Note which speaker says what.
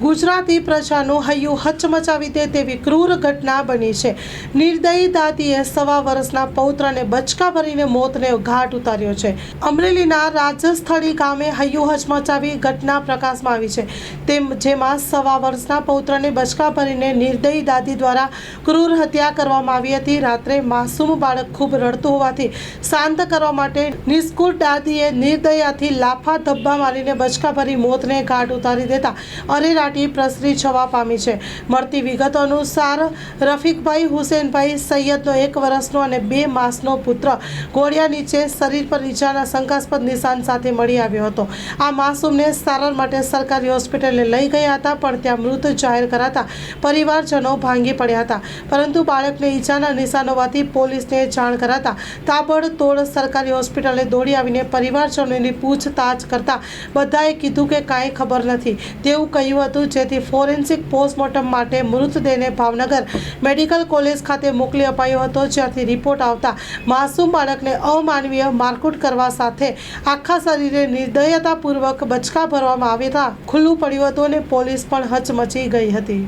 Speaker 1: ગુજરાતી પ્રજાનું હૈયું હચમચાવી દે તેવી ક્રૂર ઘટના બની છે. નિર્દયી દાદીએ સવા વર્ષના પૌત્રને બચકા ભરીને મોતને ઘાટ ઉતાર્યો છે. અમરેલીના રાજસ્થળી ગામે હૈયું હચમચાવી ઘટના પ્રકાશમાં આવી છે. તેમ જેમાં સવા વર્ષના પૌત્રને બચકા ભરીને નિર્દયી દાદી દ્વારા ક્રૂર હત્યા કરવામાં આવી હતી. રાત્રે માસૂમ બાળક ખૂબ રડતું હોવાથી શાંત કરવા માટે નિષ્કુળ દાદીએ નિર્દયાથી લાફા ધબ્બા મારીને બચકા ભરી મોતને ઘાટ ઉતારી દેતા અરેરાટી પ્રસરી છવા પામી છે. મળતી વિગતો અનુસાર, રફીકભાઈ, હુસેનભાઈ, સૈયદનો એક વર્ષનો અને બે માસનો પુત્ર ઘોડિયા નીચે શરીર પર ઈજાના શંકાસ્પદ નિશાન સાથે મળી આવ્યો હતો. આ માસૂમને સારવાર માટે સરકારી હોસ્પિટલે લઈ ગયા હતા, પણ ત્યાં મૃત જાહેર કરાતા પરિવારજનો ભાંગી પડ્યા હતા. પરંતુ બાળકને ઈજાના નિશાન હોવાથી પોલીસને જાણ કરાતા તાબડતોડ સરકારી હોસ્પિટલે દોડી આવીને પરિવારજનોની પૂછતાછ કરતા બધાએ કીધું કે કાંઈ ખબર નથી. તેવું કહ્યું હતું. જેથી ફોરેન્સિક પોસ્ટમોર્ટમ માટે મૃતદેહને ભાવનગર મેડિકલ કોલેજ ખાતે મોકલી અપાયો હતો. જ્યાંથી રિપોર્ટ આવતા માસૂમ બાળકને અમાનવીય મારકુટ કરવા સાથે આખા શરીરે નિર્દયતાપૂર્વક બચકા ભરવામાં આવ્યા હતા. ખુલ્લું પડ્યું હતું અને પોલીસ પણ હચમચી ગઈ હતી.